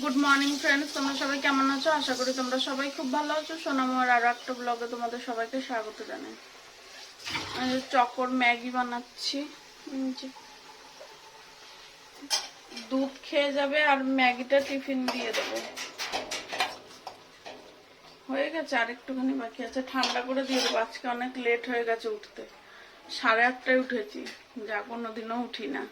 Good morning friends তোমরা সবাই কেমন আছো? আশা করি তোমরা সবাই খুব ভালো আছো। সোনামোর আরও একটা ব্লগে তোমাদের সবাইকে স্বাগত জানাই। চকর ম্যাগি বানাচ্ছি। দুধ খেয়ে যাবে আর ম্যাগিটা টিফিন দিয়ে দেবো। হয়ে গেছে, আর একটুখানি বাকি আছে। ঠান্ডা করে দিয়ে দেবো। আজকে অনেক লেট হয়ে গেছে উঠতে। সাড়ে আটটায় উঠেছি। যা কোনোদিনও উঠি না।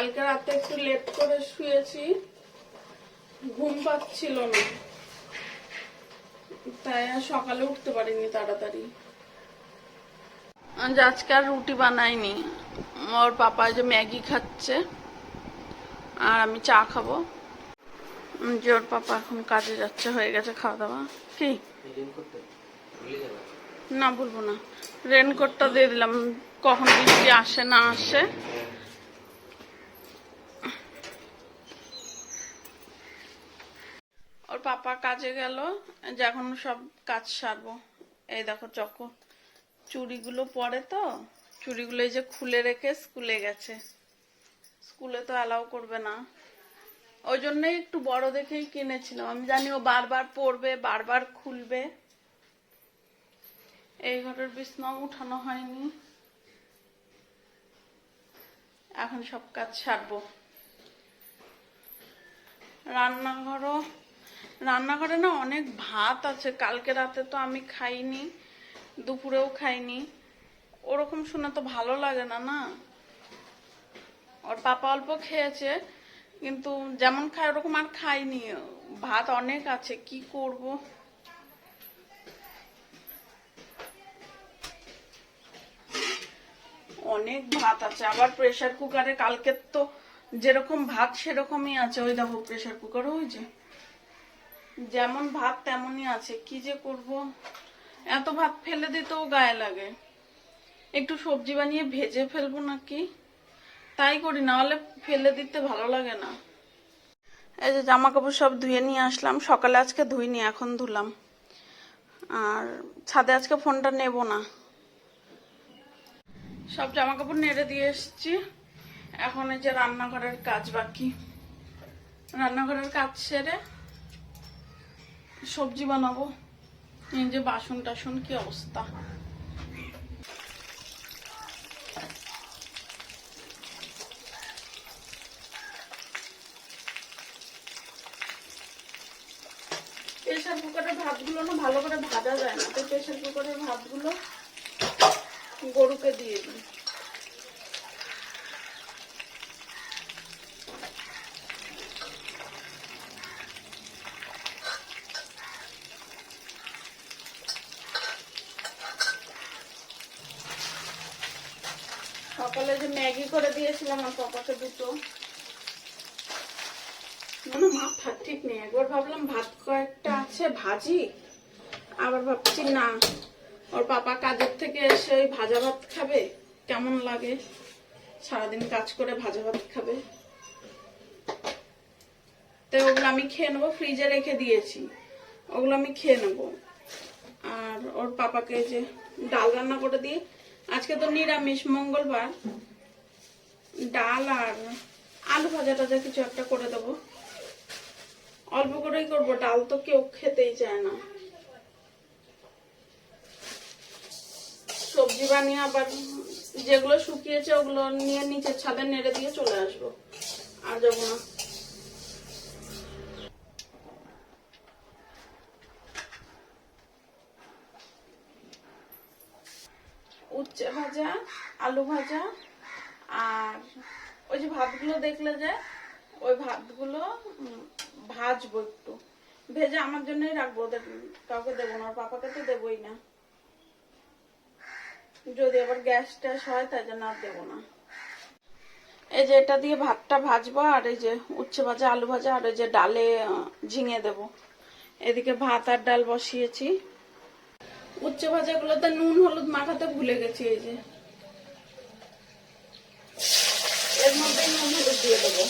কালকে রাতে একটু লেট করে শুয়েছি, ঘুম পাচ্ছিল না। তাই সকালে উঠতে পারিনি তাড়াতাড়ি। আজ আজকে আর রুটি বানাইনি। ওর পাপা যে ম্যাগি খাচ্ছে, আর আমি চা খাব। যে ওর পাপা এখন কাজে যাচ্ছে, হয়ে গেছে খাওয়া দাওয়া কি? না বলব না। রেনকোটটা দিয়ে দিলাম। কখন বৃষ্টি আসে, না আসে? পাপা কাজে গেল, যে এখন সব কাজ সারবো। এই দেখো চকো, চুড়িগুলো পরে তো, চুড়িগুলো এই যে খুলে রেখে স্কুলে গেছে। স্কুলে তো অ্যালাউ করবে না। ওই জন্যই একটু বড় দেখেই কিনেছিলাম। আমি জানি ও বারবার পরবে, বারবার খুলবে। এই ঘরের বিছনাও উঠানো হয়নি। এখন সব কাজ সারবো। রান্নাঘরও রান্নাঘরে না অনেক ভাত আছে। কালকে রাতে তো আমি খাইনি, দুপুরেও খাইনি। ওরকম শুনে তো ভালো লাগে না না? ওর পাপা অল্প খেয়েছে, কিন্তু যেমন খায় ওরকম আর খাইনি। ভাত অনেক আছে, কি করব? অনেক ভাত আছে। আবার প্রেশার কুকারে কালকের তো যেরকম ভাত সেরকমই আছে। ওই দেখো প্রেশার কুকার ওই যে যেমন ভাত তেমনই আছে, কি যে করব? এত ভাত ফেলে দিতেও গায়ে লাগে। একটু সবজি বানিয়ে ভেজে ফেলব নাকি? তাই করি না হলে ফেলে দিতে ভালো লাগে না। এই যে জামা কাপড় সব ধুয়ে নিয়ে আসলাম, সকালে আজকে ধুইনি, এখন ধুলাম। আর ছাদে আজকে ফোনটা নেব না। সব জামা কাপড় নেড়ে দিয়ে এসছি। এখন এই যে রান্নাঘরের কাজ বাকি। রান্নাঘরের কাজ সেরে সবজি বানাবো। এই যে বাসন টাসন, কি অবস্থা? প্রেশার কুকারের ভাতগুলো না ভালো করে ভাজা যায় না, তো প্রেশার কুকারের ভাতগুলো গরুকে দিয়ে দিই সকালে যে ম্যাগি করে দিয়েছিলাম আমার পাপাকে দুটো। না না মাথা ঠিক নেই। একবার ভাবলাম ভাত কয়েকটা আছে, ভাজি। আবার ভাবছি না। ওর পাপা কাজের থেকে এসে ওই ভাজা ভাত খাবে। কেমন লাগে? সারাদিন কাজ করে ভাজা ভাত খাবে। তো ওগুলো আমি খেয়ে নেব, ফ্রিজে রেখে দিয়েছি। ওগুলো আমি খেয়ে নেব। আর ওর পাপাকে যে ডাল রান্না করে দিয়ে আজকে তো নিরামিষ, মঙ্গলবার। ডাল আর আলু ভাজা টাজা কিছু একটা করে দেবো। অল্প করেই করব, ডাল তো কেউ খেতেই চায় না। সবজি বানিয়ে আবার যেগুলো শুকিয়েছে ওগুলো নিয়ে নিচের ছাদে নেড়ে দিয়ে চলে আসব। আর যাব না। উচ্ছে ভাজা, আলু ভাজা আর ওই যে ভাতগুলো দেখলে যে, ওই ভাতগুলো ভাজবো একটু। ভেজে আমার জন্যই রাখব, ওদের কাউকে দেবো না পাপাকে তো দেবোই না। যদি আবার গ্যাস ট্যাস হয়, তাই জন্য আর দেবো না। এই যে এটা দিয়ে ভাতটা ভাজবো, আর এই যে উচ্ছে ভাজা, আলু ভাজা, আর এই যে ডালে ঝিঙে দেবো। এদিকে ভাত আর ডাল বসিয়েছি। উচ্ছে ভাজাগুলোতে নুন, হলুদ মাখাতে ভুলে গেছি, এই যে। এর মধ্যে নুন হলুদ দিয়ে দেবো।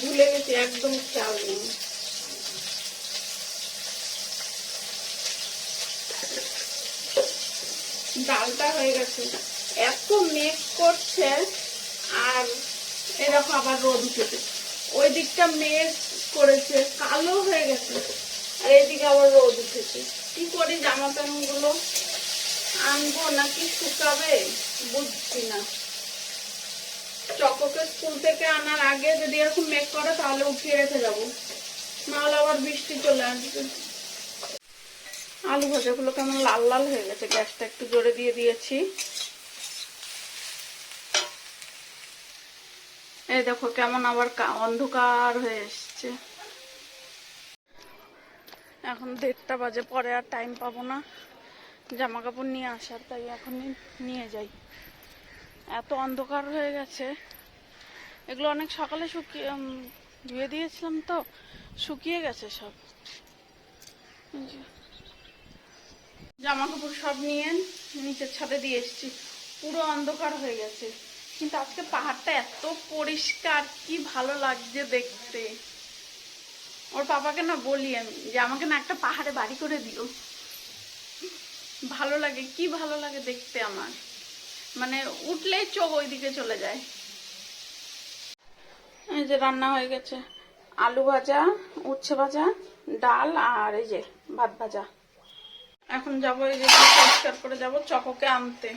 ভুলে গেছি, একদম খেয়াল নেই। ডালটা হয়ে গেছে। এত মেঘ করছে, আর এরকম আবার রোদ উঠেছে। ওই দিকটা মেঘ করেছে, কালো হয়ে গেছে, আর এইদিকে আবার রোদ উঠেছে। কি করি, জামা প্যান্টগুলো আনব নাকি শুকাবে? বুঝছি না। চককে স্কুল থেকে আনার আগে যদি এরকম মেঘ করে, তাহলে উঠিয়ে রেখে যাব। নাহলে আবার বৃষ্টি চলে আসবে। আলু ভাজাগুলো কেমন লাল লাল হয়ে গেছে। গ্যাসটা একটু জোরে দিয়ে দিয়েছি। এই দেখো কেমন আবার অন্ধকার হয়ে এসছে। এখন দেড়টা বাজে, পরে আর টাইম পাবো না। জামা কাপড় নিয়ে আসার, তাই এখনই নিয়ে যাই। এত অন্ধকার হয়ে গেছে। এগুলো অনেক সকালে শুকিয়ে ধুয়ে দিয়েছিলাম তো, শুকিয়ে গেছে সব। জামা কাপড় সব নিয়ে নিচের ছাদে দিয়ে এসেছি। পুরো অন্ধকার হয়ে গেছে। কিন্তু আজকে পাহাড়টা এত পরিষ্কার, কি ভালো লাগছে দেখতে। ওর পাপাকে না বলি আমি যে আমাকে না একটা পাহাড়ে বাড়ি করে দিও। ভালো লাগে, কি ভালো লাগে দেখতে আমার। মানে উঠলেই চোখ ওইদিকে চলে যায়। এই যে রান্না হয়ে গেছে। আলু ভাজা, উচ্ছে ভাজা, ডাল আর এই যে ভাত ভাজা। এখন যাব এই যে পরিষ্কার করে যাব চককে আনতে।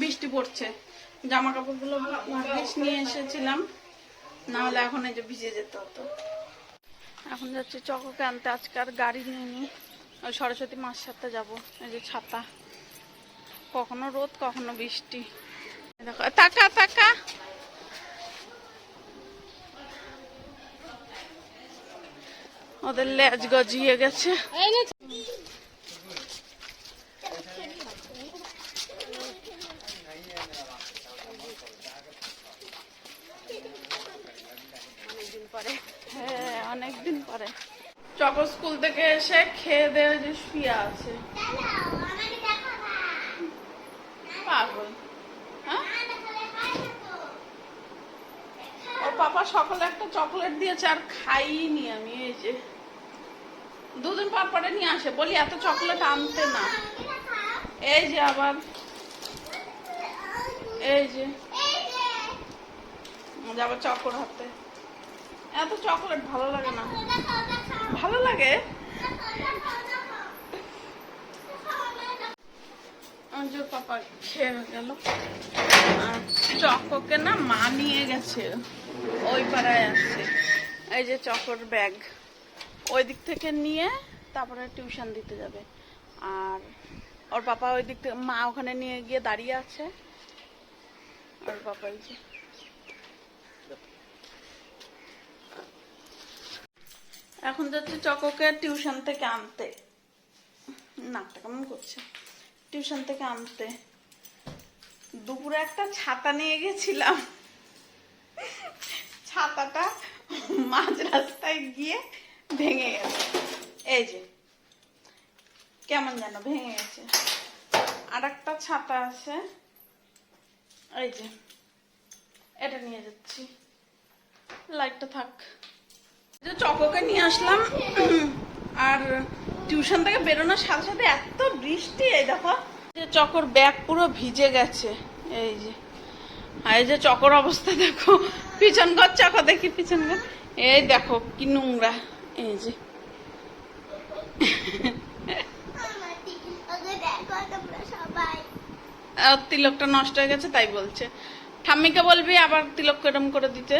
বৃষ্টি পড়ছে। জামা কাপড়গুলো ভাগ্যিস নিয়ে এসেছিলাম না হলে এখন এই যে ভিজে যেত হতো। এখন যাচ্ছে চককে আনতে, আজকে আর গাড়ি নিয়ে ওই সরস্বতী মাস সাথে যাব। এই যে ছাতা। কখনো রোদ, কখনো বৃষ্টি। দেখো তাকা তাকা ওদের লেজ গজিয়ে গেছে হ্যাঁ অনেকদিন পরে চক স্কুল থেকে এসে খেয়ে দেয়ে যে শুয়ে আছে। পাগল। হ্যাঁ? ওর পাপা সকালে একটা চকলেট দিয়েছে আর খাইনি আমি, এই যে। দুদিন পর পরে নিয়ে আসে। বলি, এত চকলেট আনতে না। এই যে আবার। এই যে। আবার চকর হাতে। এত চকলেট ভালো লাগে না। ভালো লাগে? যে পাপা খেয়ে গেল। আর চককে না মা নিয়ে গেছে। ওই পাড়ায় আসছে। এই যে চকর ব্যাগ। ওই দিক থেকে নিয়ে তারপরে টিউশন দিতে যাবে। আর ওর পাপা ওই দিক থেকে মা ওখানে নিয়ে গিয়ে দাঁড়িয়ে আছে। ওর পাপা যে। এখন যাচ্ছে চককে টিউশন থেকে আনতে। নাকটা কেমন করছে? টিউশন থেকে আনতে। দুপুরে একটা ছাতা নিয়ে গেছিলাম। ছাতাটা মাঝ রাস্তায় গিয়ে ভেঙে গেছে। এই যে, কেমন যেন ভেঙে গেছে। আর একটা ছাতা আছে। এই যে, এটা নিয়ে যাচ্ছি। লাইটটা থাক। চককে নিয়ে আসলাম। আর টিউশন থেকে বেরোনোর সাথে সাথে এত বৃষ্টি, এই দেখো। যে চকর ব্যাগ পুরো ভিজে গেছে, এই যে। এই যে চকর অবস্থা, দেখো। পিছন ঘর চকো দেখি পিছন ঘর। এই দেখো কি নোংরা, এই যে। তিলকটা নষ্ট হয়ে গেছে, তাই বলছে। ঠাম্মিকে বলবি আবার তিলক এরম করে দিতে।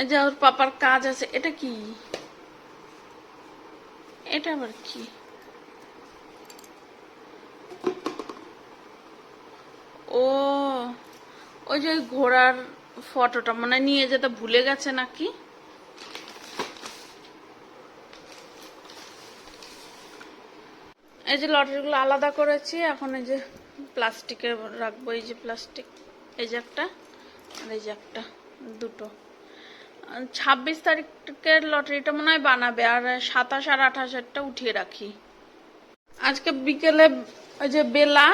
এই যে ওর পাপার কাজ আছে, এটা কি? এটা আবার কি? ও, ওই যে ঘোড়ার ফটোটা মানে নিয়ে যেতে ভুলে গেছে নাকি? এই যে লটারিগুলো আলাদা করেছি, এখন এই যে প্লাস্টিকে রাখব, এই যে প্লাস্টিক, এই যে একটা, আর এই যে একটা, দুটো। ছাব্বিশ তারিখের লটারিটা মনে হয় বানাবে, আর সাতাশ আর আঠাশেরটা উঠিয়ে রাখি। আজকে বিকেলে ওই যে বেলা,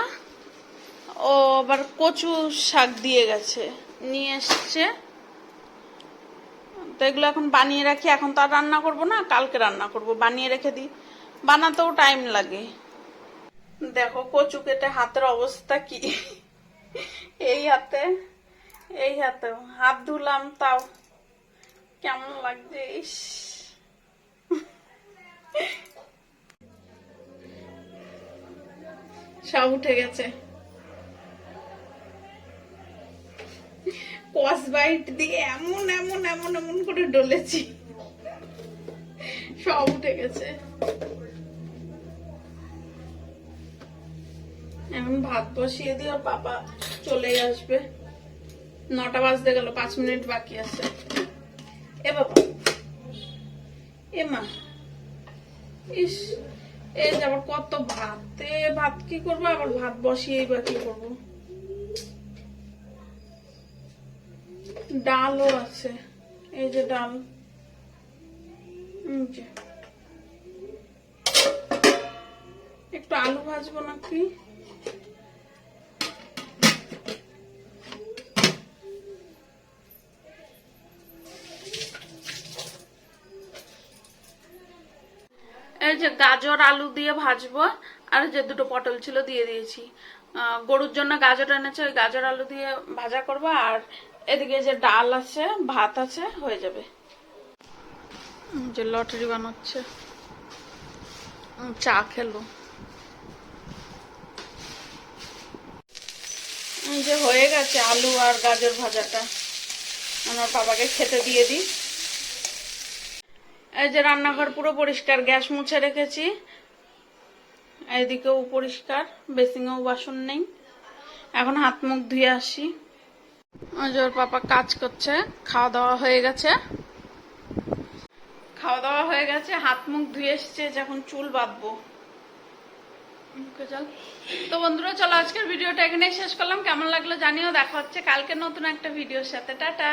ও আবার কচু শাক দিয়ে গেছে, নিয়ে এসছে। তো এগুলো এখন বানিয়ে রাখি, এখন তো আর রান্না করব না, কালকে রান্না করব, বানিয়ে রেখে দিই। বানাতেও টাইম লাগে। দেখো কচু কেটে হাতের অবস্থা কি। এই হাতে এই হাতে হাত ধুলাম তাও। কেমন লাগছে? সব উঠে গেছে। কস বাইট দিয়ে এমন এমন এমন এমন করে ডলেছি। সব উঠে গেছে। এখন ভাত বসিয়ে দিয়ে বাবা চলে আসবে। নটা বাজতে গেল, পাঁচ মিনিট বাকি আছে। এ বাবা। এ মা। ইস এই আবার কত ভাত। এ ভাত কি করব? আবার ভাত বসিয়ে বা কি করব? ডালও আছে। এই যে ডাল। একটু আলু ভাজবো নাকি? যে গাজর আলু দিয়ে ভাজবো আর যে দুটো পটল ছিল দিয়ে দিয়েছি। গরুর জন্য গাজর এনেছে ওই গাজর আলু দিয়ে ভাজা করব আর এদিকে যে ডাল আছে ভাত আছে হয়ে যাবে। যে লটারি বানাচ্ছে। চা খেলো। যে হয়ে গেছে আলু আর গাজর ভাজাটা। আমার বাবাকে খেতে দিয়ে দিই। এই যে রান্নাঘর পুরো পরিষ্কার, গ্যাস মুছে রেখেছি। এদিকেও পরিষ্কার বেসিংয়েও বাসন নেই। এখন হাত মুখ ধুয়ে আসি। ওর পাপা কাজ করছে খাওয়া দাওয়া হয়ে গেছে। খাওয়া দাওয়া হয়ে গেছে, হাত মুখ ধুয়ে এসছে যখন চুল বাঁধবো। তো বন্ধুরা, চলো আজকের ভিডিওটা এখানে শেষ করলাম। কেমন লাগল জানিও, দেখা হচ্ছে কালকে নতুন একটা ভিডিওর সাথে। টাটা।